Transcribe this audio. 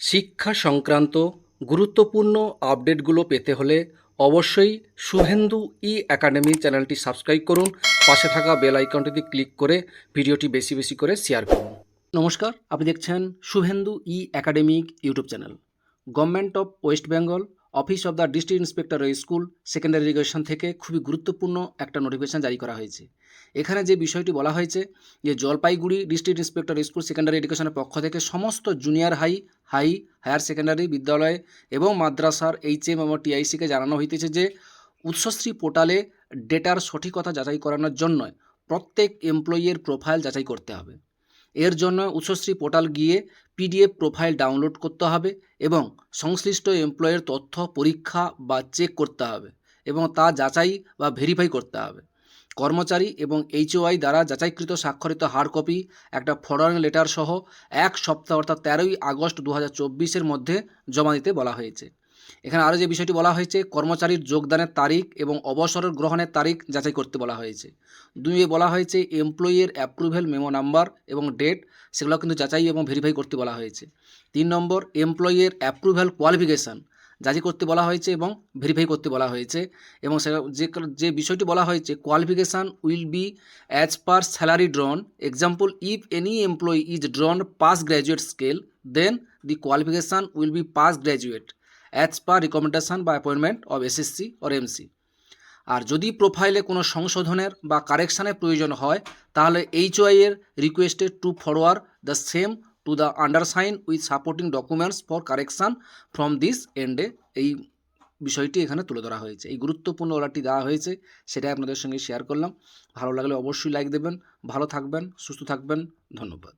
শিক্ষা সংক্রান্ত গুরুত্বপূর্ণ আপডেটগুলো পেতে হলে অবশ্যই শুভেন্দু ই একাডেমি চ্যানেলটি সাবস্ক্রাইব করুন। পাশে থাকা বেল আইকনটিতে ক্লিক করে ভিডিওটি বেশি বেশি করে শেয়ার করুন। নমস্কার, আপনি দেখছেন শুভেন্দু ই academic YouTube channel. Government of West Bengal, office of the district inspector school, secondary education থেকে খুবই গুরুত্বপূর্ণ একটা নোটিফিকেশন জারি করা হয়েছে। এখানে যে বিষয়টি বলা হয়েছে যে Jalpaiguri district inspector school, secondary এডুকেশনের পক্ষ থেকে সমস্ত junior high high, higher secondary বিদ্যালয় এবং মাদ্রাসার এইচএম এবং টিআইসিকে জানানো হইতেছে যে, উৎসশ্রী পোর্টালে ডেটার সঠিকতা যাচাই করানোর জন্য প্রত্যেক এমপ্লয়ির প্রোফাইল যাচাই করতে হবে। এর জন্য উৎসশ্রী পোর্টাল গিয়ে পিডিএফ প্রোফাইল ডাউনলোড করতে হবে এবং সংশ্লিষ্ট এমপ্লয়ের তথ্য পরীক্ষা বা চেক করতে হবে এবং তা যাচাই বা ভেরিফাই করতে হবে। কর্মচারী এবং এইচওআই দ্বারা যাচাইকৃত স্বাক্ষরিত হার্ড কপি একটা ফরওয়ার্ডিং লেটার সহ এক সপ্তাহ অর্থাৎ তেরোই আগস্ট দু হাজার মধ্যে জমা দিতে বলা হয়েছে। এখানে আরও যে বিষয়টি বলা হয়েছে, কর্মচারীর যোগদানের তারিখ এবং অবসরের গ্রহণের তারিখ যাচাই করতে বলা হয়েছে। দুইয়ে বলা হয়েছে এমপ্লয়ির অ্যাপ্রুভেল মেমো নাম্বার এবং ডেট সেগুলো কিন্তু যাচাই এবং ভেরিফাই করতে বলা হয়েছে। তিন নম্বর এমপ্লয়ির অ্যাপ্রুভেল কোয়ালিফিকেশান যাচাই করতে বলা হয়েছে এবং ভেরিফাই করতে বলা হয়েছে এবং যে যে বিষয়টি বলা হয়েছে qualification will be as per salary drawn example if any employee is drawn pass graduate scale then the qualification will be pass graduate as per recommendation বা appointment of SSC or MC আর যদি প্রোফাইলে কোনো সংশোধনের বা কারেকশানের প্রয়োজন হয়, তাহলে HOI এর requested to forward the same to the undersign with supporting documents for correction from this এন্ডে এই বিষয়টি এখানে তুলে ধরা হয়েছে। এই গুরুত্বপূর্ণ অর্ডারটি দেওয়া হয়েছে, সেটাই আপনাদের সঙ্গে শেয়ার করলাম। ভালো লাগলে অবশ্যই লাইক দেবেন, ভালো থাকবেন, সুস্থ থাকবেন, ধন্যবাদ।